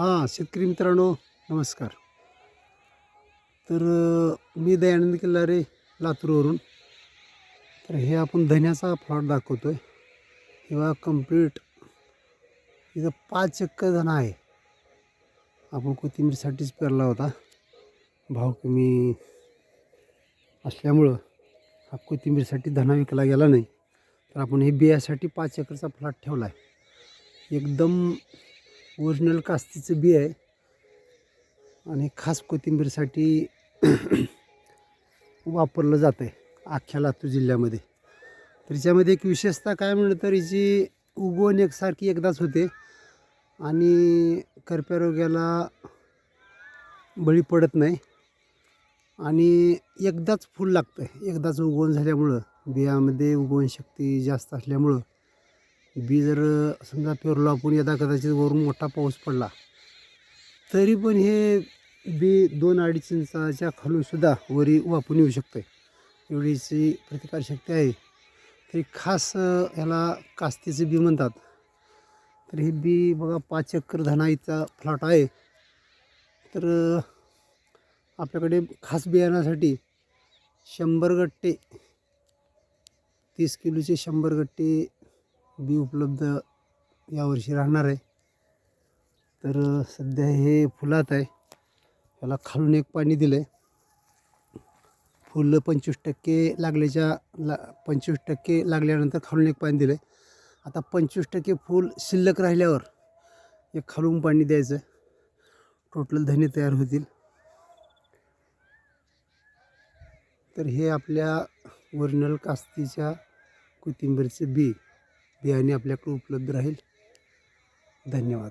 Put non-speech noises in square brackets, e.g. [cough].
हां शेतकरी मित्रांनो नमस्कार. तर मी दयानंद किल्लारे लातूरवरून. तर हे आपण धन्याचा प्लॉट दाखवतो आहे किंवा कंप्लीट इथं पाच एकर धना आहे. आपण कोथिंबीरसाठीच पेरला होता. भाव कमी असल्यामुळं हा कोथिंबीरसाठी धना विकला गेला नाही. तर आपण हे बियासाठी पाच एकरचा फ्लॅट ठेवला आहे एकदम ओरिजिनल कास्तीचं बी आहे. आणि खास कोथिंबीरसाठी [clears throat] वापरलं जातं आहे अख्ख्या लातूर जिल्ह्यामध्ये. तर हिच्यामध्ये एक विशेषता काय म्हणलं तर हिची उगवण एकसारखी एकदाच होते. आणि करप्या रोग्याला बळी पडत नाही. आणि एकदाच फूल लागतं आहे एकदाच उगवण झाल्यामुळं बियामध्ये उगवण शक्ती जास्त असल्यामुळं. बी जर समजा पेरलो आपण यदा कदाचित वरून मोठा पाऊस पडला तरी पण हे बी दोन अडीच इंचाच्या खालूनसुद्धा वरी वापरून येऊ शकतं आहे एवढीची प्रतिकारशक्ती आहे. तरी खास ह्याला कास्तीचं बी म्हणतात. तर हे बी बघा पाच एकर धनाईचा फ्लॉट आहे. तर आपल्याकडे खास बियाण्यासाठी शंभर गट्टे तीस किलोचे शंभर गट्टे बी उपलब्ध यावर्षी राहणार आहे. तर सध्या हे फुलात आहे. याला खालून एक पाणी दिलं आहे फुलं पंचवीस टक्के लागल्याच्या ला पंचवीस टक्के लागल्यानंतर खालून एक पाणी दिलं आहे आता पंचवीस टक्के फूल शिल्लक राहिल्यावर एक खालून पाणी द्यायचं टोटल धने तयार होतील. तर हे आपल्या ओरिजिनल कास्तीच्या कोथिंबीरचे बी बियाणे आपल्याकडे उपलब्ध राहील. धन्यवाद.